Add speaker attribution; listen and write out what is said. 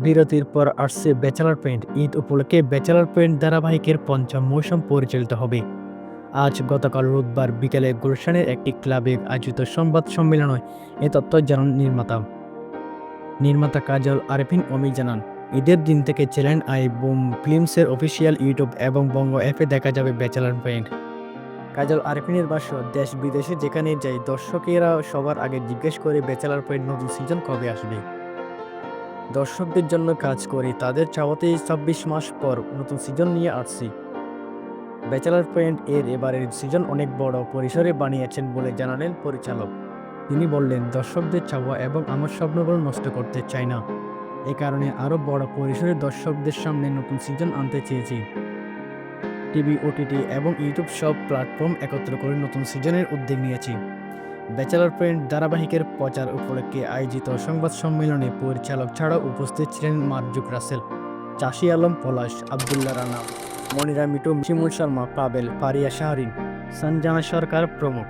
Speaker 1: বিরতির পর আসছে ব্যাচেলার পয়েন্ট ঈদ উপলক্ষে ব্যাচেলার পয়েন্ট ধারাবাহিকের পঞ্চম মৌসুম পরিচালিত হবে। আজ গতকাল রোববার বিকেলে গুলশানের একটি ক্লাবে আয়োজিত সংবাদ সম্মেলনে এ তথ্য জানান নির্মাতা। নির্মাতা কাজল আরেফিন অমি জানান, ঈদের দিন থেকে চ্যানেল আই বুম ফিল্মসের অফিসিয়াল ইউটিউব এবং বঙ্গ অ্যাপে দেখা যাবে ব্যাচেলার পয়েন্ট কাজল আরেফিনের ভাষ্য দেশ বিদেশে যেখানে যাই দর্শকেরা সবার আগে জিজ্ঞেস করে ব্যাচেলার পয়েন্ট নতুন সিজন কবে আসবে। দর্শকদের জন্য কাজ করি। তাদের চাওয়াতেই ছাব্বিশ মাস পর নতুন সিজন নিয়ে আসছি। ব্যাচেলার পয়েন্ট এর এবারের সিজন অনেক বড় পরিসরে বানিয়েছেন বলে জানালেন পরিচালক। তিনি বললেন, দর্শকদের চাওয়া এবং আমার স্বপ্নগুলো নষ্ট করতে চাই না। এ কারণে আরও বড় পরিসরে দর্শকদের সামনে নতুন সিজন আনতে চেয়েছি। টিভি, ওটিটি এবং ইউটিউব সব প্ল্যাটফর্ম একত্র করে নতুন সিজনের উদ্যোগ নিয়েছি। ব্যাচেলার প্রিন্ট ধারাবাহিকের প্রচার উপলক্ষে আয়োজিত সংবাদ সম্মেলনে পরিচালক ছাড়াও উপস্থিত ছিলেন মারজুক রাসেল, চাষি আলম পলাশ আবদুল্লা রানা, মনিরা মিটু শিমুল শর্মা, পাবেল পারিয়া শাহরিন সঞ্জানা সরকার প্রমুখ।